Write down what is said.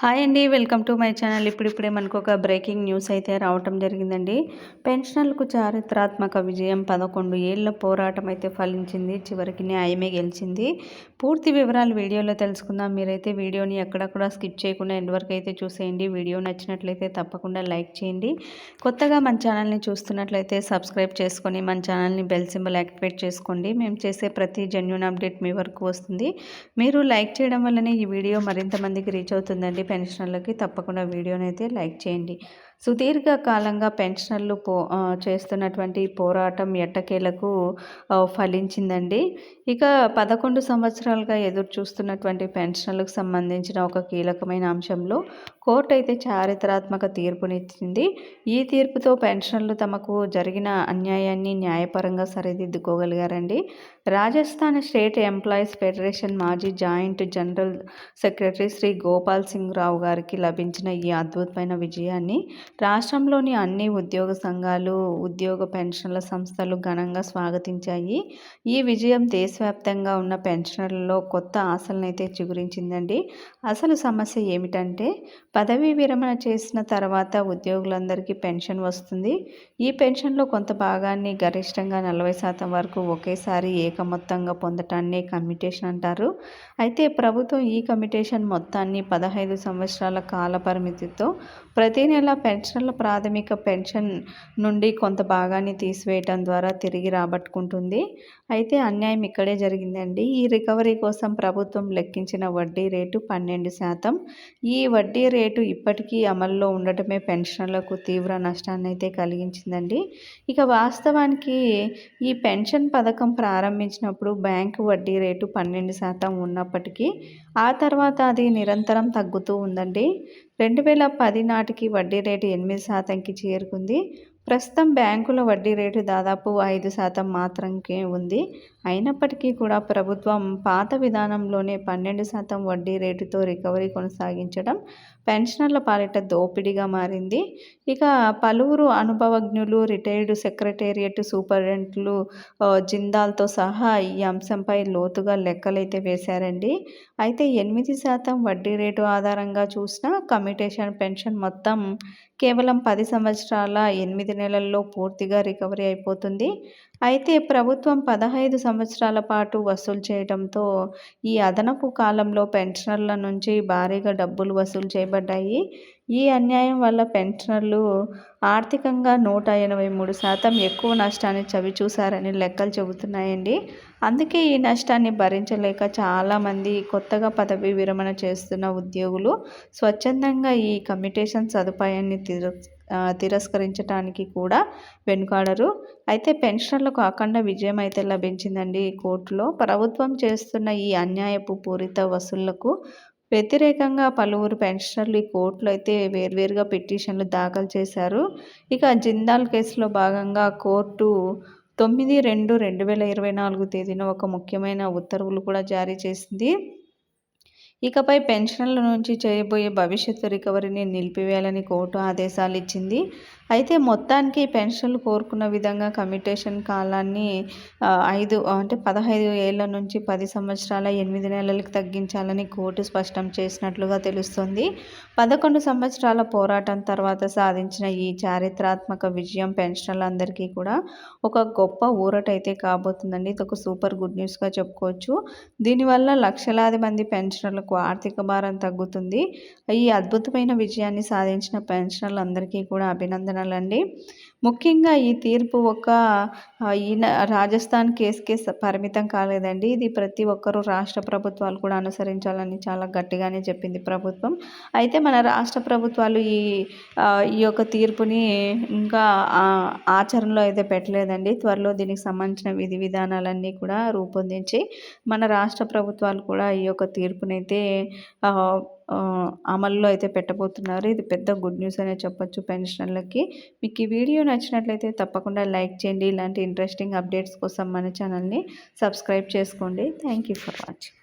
Hi అండి welcome to my channel. ఇప్పుడిప్పుడే మనకు ఒక బ్రేకింగ్ న్యూస్ అయితే రావటం జరిగిందండి. పెన్షనర్లకు చారిత్రాత్మక విజయం పదకొండు ఏళ్ళ పోరాటం అయితే ఫలించింది. చివరికి న్యాయమే గెలిచింది. పూర్తి వివరాలు వీడియోలో తెలుసుకుందాం. మీరైతే వీడియోని ఎక్కడక్కడ స్కిప్ చేయకుండా ఎండ్ వరకు అయితే చూసేయండి. వీడియో నచ్చినట్లయితే తప్పకుండా లైక్ చేయండి. కొత్తగా మన ఛానల్ని చూస్తున్నట్లయితే సబ్స్క్రైబ్ చేసుకొని మన ఛానల్ని బెల్ సింబల్ యాక్టివేట్ చేసుకోండి. మేము చేసే ప్రతి జెన్యున్ అప్డేట్ మీ వరకు వస్తుంది. మీరు లైక్ చేయడం వల్లనే ఈ వీడియో మరింత మందికి రీచ్ అవుతుందండి. పెన్షనర్లకి తప్పకుండా వీడియోని అయితే లైక్ చేయండి. సుదీర్ఘకాలంగా పెన్షనర్లు పో చేస్తున్నటువంటి పోరాటం ఎట్టకేలకు ఫలించిందండి. ఇక పదకొండు సంవత్సరాలుగా ఎదురు చూస్తున్నటువంటి పెన్షన్లకు సంబంధించిన ఒక కీలకమైన అంశంలో కోర్టు అయితే చారిత్రాత్మక తీర్పునిచ్చింది. ఈ తీర్పుతో పెన్షన్లు తమకు జరిగిన అన్యాయాన్ని న్యాయపరంగా సరిదిద్దుకోగలిగారండి. రాజస్థాన్ స్టేట్ ఎంప్లాయీస్ ఫెడరేషన్ మాజీ joint general secretary Shri Gopal Singh Rao గారికి లభించిన ఈ అద్భుతమైన విజయాన్ని రాష్ట్రంలోని అన్ని ఉద్యోగ సంఘాలు ఉద్యోగ పెన్షన్ల సంస్థలు ఘనంగా స్వాగతించాయి. ఈ విజయం దేశవ్యాప్తంగా ఉన్న పెన్షనర్లలో కొత్త ఆశలనైతే చిగురించిందండి. అసలు సమస్య ఏమిటంటే పదవీ విరమణ చేసిన తర్వాత ఉద్యోగులందరికీ పెన్షన్ వస్తుంది. ఈ పెన్షన్లో కొంత భాగాన్ని గరిష్టంగా నలభై శాతం వరకు ఒకేసారి ఏకమొత్తంగా పొందటాన్ని కమ్యూటేషన్ అంటారు. అయితే ప్రభుత్వం ఈ కమ్యూటేషన్ మొత్తాన్ని పదహైదు సంవత్సరాల కాల పరిమితితో ప్రతి నెల పెన్షన్ల ప్రాథమిక పెన్షన్ నుండి కొంత భాగాన్ని తీసివేయటం ద్వారా తిరిగి రాబట్టుకుంటుంది. అయితే అన్యాయం ఇక్కడే జరిగిందండి. ఈ రికవరీ కోసం ప్రభుత్వం లెక్కించిన వడ్డీ రేటు పన్నెండు శాతం. ఈ వడ్డీ రేటు ఇప్పటికీ అమల్లో ఉండటమే పెన్షన్లకు తీవ్ర నష్టాన్ని అయితే కలిగించిందండి. ఇక వాస్తవానికి ఈ పెన్షన్ పథకం ప్రారంభించినప్పుడు బ్యాంకు వడ్డీ రేటు పన్నెండు శాతం ఉన్నప్పటికీ ఆ తర్వాత అది నిరంతరం తగ్గుతూ ఉందండి. రెండు వేల పది నాటికి వడ్డీ రేటు ఎనిమిది శాతంకి చేరుకుంది. ప్రస్తుతం బ్యాంకుల వడ్డీ రేటు దాదాపు ఐదు శాతం మాత్రంకే ఉంది. అయినప్పటికీ కూడా ప్రభుత్వం పాత విధానంలోనే పన్నెండు శాతం వడ్డీ రేటుతో రికవరీ కొనసాగించడం పెన్షనర్ల పాలిట దోపిడీగా మారింది. ఇక పలువురు అనుభవజ్ఞులు రిటైర్డ్ సెక్రటేరియట్ సూపరింటెండెంట్లు జిందాల్తో సహా ఈ అంశంపై లోతుగా లెక్కలైతే వేశారండి. అయితే ఎనిమిది శాతం వడ్డీ రేటు ఆధారంగా చూసిన కమిటేషన్ పెన్షన్ మొత్తం కేవలం పది సంవత్సరాల ఎనిమిది నెలల్లో పూర్తిగా రికవరీ అయిపోతుంది. అయితే ప్రభుత్వం పదహైదు సంవత్సరాల పాటు వసూలు చేయడంతో ఈ అదనపు కాలంలో పెన్షనర్ల నుంచి భారీగా డబ్బులు వసూలు చేయబడ్డాయి. ఈ అన్యాయం వల్ల పెన్షనర్లు ఆర్థికంగా నూట ఎనభై మూడు శాతం ఎక్కువ నష్టాన్ని చవి చూశారని లెక్కలు చెబుతున్నాయండి. అందుకే ఈ నష్టాన్ని భరించలేక చాలామంది కొత్తగా పదవి విరమణ చేస్తున్న ఉద్యోగులు స్వచ్ఛందంగా ఈ కమ్యూటేషన్ సదుపాయాన్ని తిరస్కరించడానికి కూడా వెనుకాడరు. అయితే పెన్షనర్లకు అఖండ విజయం అయితే లభించిందండి కోర్టులో. ప్రభుత్వం చేస్తున్న ఈ అన్యాయపు పూరిత వసూళ్ళకు వ్యతిరేకంగా పలువురు పెన్షనర్లు ఈ కోర్టులో అయితే వేర్వేరుగా పిటిషన్లు దాఖలు చేశారు. ఇక జిందాల్ కేసులో భాగంగా కోర్టు తొమ్మిది రెండు రెండు వేల ఇరవై నాలుగు తేదీన ఒక ముఖ్యమైన ఉత్తర్వులు కూడా జారీ చేసింది. ఇకపై పెన్షన్ల నుంచి చేయబోయే భవిష్యత్తు రికవరీని నిలిపివేయాలని కోర్టు ఆదేశాలు ఇచ్చింది. అయితే మొత్తానికి పెన్షన్లు కోరుకున్న విధంగా కమిటేషన్ కాలాన్ని ఐదు అంటే పదహైదు ఏళ్ళ నుంచి పది సంవత్సరాల ఎనిమిది నెలలకు తగ్గించాలని కోర్టు స్పష్టం చేసినట్లుగా తెలుస్తుంది. పదకొండు సంవత్సరాల పోరాటం తర్వాత సాధించిన ఈ చారిత్రాత్మక విజయం పెన్షన్లందరికీ కూడా ఒక గొప్ప ఊరటైతే కాబోతుందండి. ఇది ఒక సూపర్ గుడ్ న్యూస్గా చెప్పుకోవచ్చు. దీనివల్ల లక్షలాది మంది పెన్షనర్లకు ఆర్థిక భారం తగ్గుతుంది. ఈ అద్భుతమైన విజయాన్ని సాధించిన పెన్షనర్లందరికీ కూడా అభినందనలు అభినందనలండి. ముఖ్యంగా ఈ తీర్పు ఒక ఈయన రాజస్థాన్ కేసుకే పరిమితం కాలేదండి. ఇది ప్రతి ఒక్కరూ రాష్ట్ర ప్రభుత్వాలు కూడా అనుసరించాలని చాలా గట్టిగానే చెప్పింది ప్రభుత్వం. అయితే మన రాష్ట్ర ప్రభుత్వాలు ఈ ఈ యొక్క తీర్పుని ఇంకా ఆచరణలో అయితే పెట్టలేదండి. త్వరలో దీనికి సంబంధించిన విధి విధానాలన్నీ కూడా రూపొందించి మన రాష్ట్ర ప్రభుత్వాలు కూడా ఈ యొక్క తీర్పునైతే అమల్లో అయితే పెట్టబోతున్నారు. ఇది పెద్ద గుడ్ న్యూస్ అనే చెప్పొచ్చు పెన్షనర్లకి. మీకు ఈ వీడియో నచ్చినట్లయితే తప్పకుండా లైక్ చేయండి. ఇలాంటి ఇంట్రెస్టింగ్ అప్డేట్స్ కోసం మన ఛానల్ని సబ్స్క్రైబ్ చేసుకోండి. Thank you for watching.